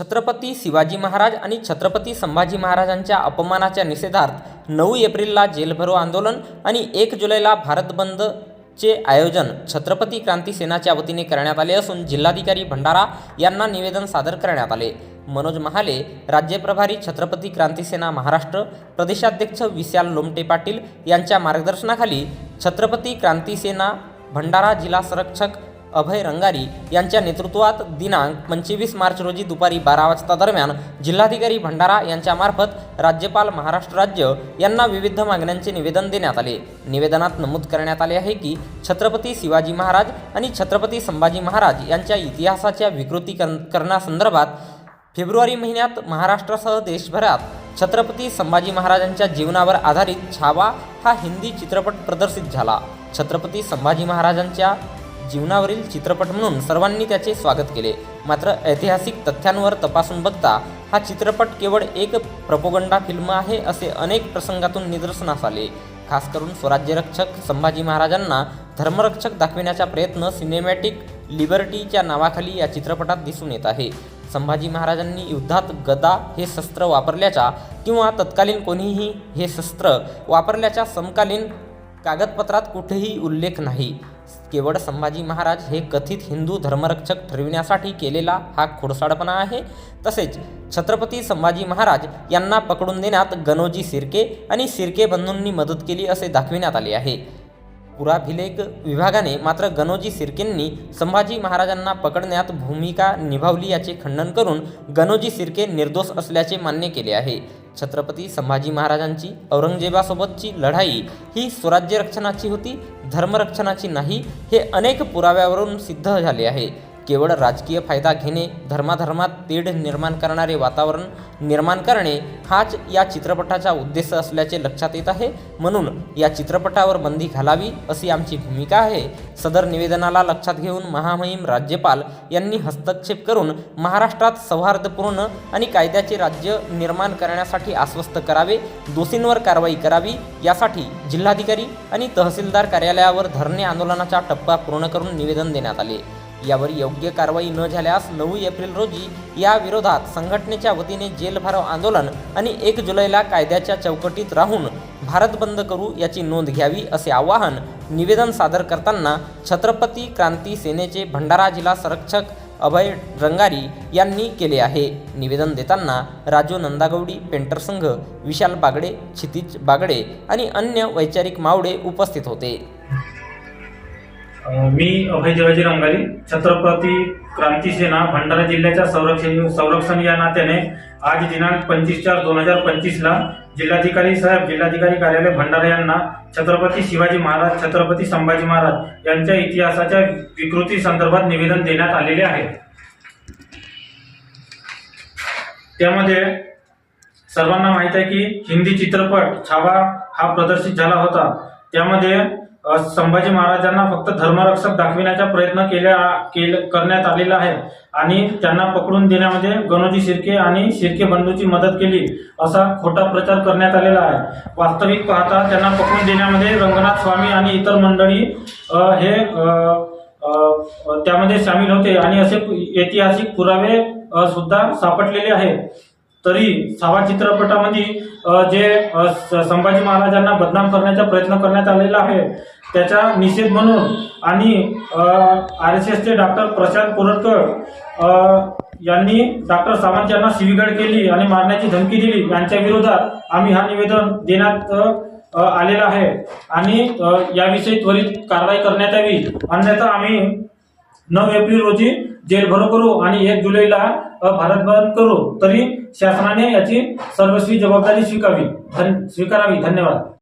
छत्रपती शिवाजी महाराज आणि छत्रपती संभाजी महाराजांच्या अपमानाच्या निषेधार्थ नऊ एप्रिलला जेलभरो आंदोलन आणि एक जुलैला भारत बंदचे आयोजन छत्रपती क्रांती सेनाच्या वतीने करण्यात आले असून जिल्हाधिकारी भंडारा यांना निवेदन सादर करण्यात आले. मनोज महाले राज्य प्रभारी छत्रपती क्रांती सेना महाराष्ट्र प्रदेशाध्यक्ष विशाल लोमटे पाटील यांच्या मार्गदर्शनाखाली छत्रपती क्रांती सेना भंडारा जिल्हा संरक्षक अभय रंगारी यांच्या नेतृत्वात दिनांक पंचवीस मार्च रोजी दुपारी बारा वाजता दरम्यान जिल्हाधिकारी भंडारा यांच्यामार्फत राज्यपाल महाराष्ट्र राज्य यांना विविध मागण्यांचे निवेदन देण्यात आले. निवेदनात नमूद करण्यात आले आहे की छत्रपती शिवाजी महाराज आणि छत्रपती संभाजी महाराज यांच्या इतिहासाच्या विकृती करण्यासंदर्भात फेब्रुवारी महिन्यात महाराष्ट्रासह देशभरात छत्रपती संभाजी महाराजांच्या जीवनावर आधारित छावा हा हिंदी चित्रपट प्रदर्शित झाला. छत्रपती संभाजी महाराजांच्या जीवनावरील चित्रपट म्हणून सर्वांनी त्याचे स्वागत केले. मात्र ऐतिहासिक तथ्यांवर तपासून बघता हा चित्रपट केवळ एक प्रपोगंडा फिल्म आहे असे अनेक प्रसंगातून निदर्शनास आले. खास करून स्वराज्यरक्षक संभाजी महाराजांना धर्मरक्षक दाखविण्याचा प्रयत्न सिनेमॅटिक लिबर्टीच्या नावाखाली या चित्रपटात दिसून येत आहे. संभाजी महाराजांनी युद्धात गदा हे शस्त्र वापरल्याच्या किंवा तत्कालीन कोणीही हे शस्त्र वापरल्याच्या समकालीन कागदपत्रात कुठेही उल्लेख नाही. केवळ संभाजी महाराज हे कथित हिंदू धर्मरक्षक ठरविण्यासाठी केलेला हा खोडसाडपणा आहे. तसेच छत्रपती संभाजी महाराज यांना पकडून देण्यात गणोजी सिरके आणि सिरके बंधूंनी मदत केली असे दाखविण्यात आले आहे. पुराभिलेख विभागाने मात्र गणोजी सिरकेंनी संभाजी महाराजांना पकडण्यात भूमिका निभावली याचे खंडन करून गणोजी सिरके निर्दोष असल्याचे मान्य केले आहे. छत्रपती संभाजी महाराजांची औरंगजेबासोबतची लढाई ही स्वराज्य रक्षणाची होती धर्मरक्षणाची नाही हे अनेक पुराव्यावरून सिद्ध झाले आहे. केवळ राजकीय फायदा घेणे धर्माधर्मात तेढ निर्माण करणारे वातावरण निर्माण करणे हाच या चित्रपटाचा उद्देश असल्याचे लक्षात येत आहे. म्हणून या चित्रपटावर बंदी घालावी अशी आमची भूमिका आहे. सदर निवेदनाला लक्षात घेऊन महामहिम राज्यपाल यांनी हस्तक्षेप करून महाराष्ट्रात सौहार्दपूर्ण आणि कायद्याचे राज्य निर्माण करण्यासाठी आश्वस्त करावे दोषींवर कारवाई करावी यासाठी जिल्हाधिकारी आणि तहसीलदार कार्यालयावर धरणे आंदोलनाचा टप्पा पूर्ण करून निवेदन देण्यात आले. यावर योग्य कारवाई न झाल्यास नऊ एप्रिल रोजी या विरोधात संघटनेच्या वतीने जेल भराव आंदोलन आणि एक जुलैला कायद्याच्या चौकटीत राहून भारत बंद करू याची नोंद घ्यावी असे आवाहन निवेदन सादर करताना छत्रपती क्रांती सेनेचे भंडारा जिल्हा संरक्षक अभय रंगारी यांनी केले आहे. निवेदन देताना राजू नंदागौडी पेंटर संघ विशाल बागडे क्षितिज बागडे आणि अन्य वैचारिक मावडे उपस्थित होते. मी अभय देवाजी रंगारी छत्रपती क्रांती सेना भंडारा जिल्ह्याच्या संरक्षण संरक्षण या नात्याने आज दिनांक पंचवीस चार दोन हजार पंचवीस ला जिल्हाधिकारी साहेब जिल्हाधिकारी कार्यालय भंडारा यांना छत्रपती शिवाजी महाराज छत्रपती संभाजी महाराज यांच्या इतिहासाच्या विकृती संदर्भात निवेदन देण्यात आलेले आहे. त्यामध्ये सर्वांना माहीत आहे की हिंदी चित्रपट छावा हा प्रदर्शित झाला होता. त्यामध्ये संभाजी महाराजांना फक्त धर्मरक्षक दाखविण्याचा प्रयत्न केल्या केल- करण्यात आलेला आहे. आणि त्यांना पकडून देण्यामध्ये गणोजी शिर्के आणि शिर्के बंधूची मदत केली असा खोटा प्रचार करण्यात आलेला आहे. वास्तविक पाहता त्यांना पकडून देण्यामध्ये रंगनाथ स्वामी आणि इतर मंडळी हे त्यामध्ये सामील होते. आणि असे ऐतिहासिक पुरावे सुद्धा सापडलेले आहेत. तरी सावा चित्रपटामध्ये जे स- संभाजी महाराजांना बदनाम करण्याचा प्रयत्न करण्यात आलेला आहे त्याचा निषेध म्हणून आणि आर एस एसचे डॉक्टर प्रशांत कोरटकर यांनी डॉक्टर सावंत यांना शिवीगाळ केली आणि मारण्याची धमकी दिली. यांच्या विरोधात आम्ही हा निवेदन देण्यात आलेला आहे आणि याविषयी त्वरित कारवाई करण्यात यावी. अन्यथा आम्ही नऊ एप्रिल रोजी जेलभरो करू आणि एक जुलैला भारत बंद करू. तरी शासनाने याची सर्वस्वी जबाबदारी स्वीकारावी. धन स्वीकारावी. धन्यवाद.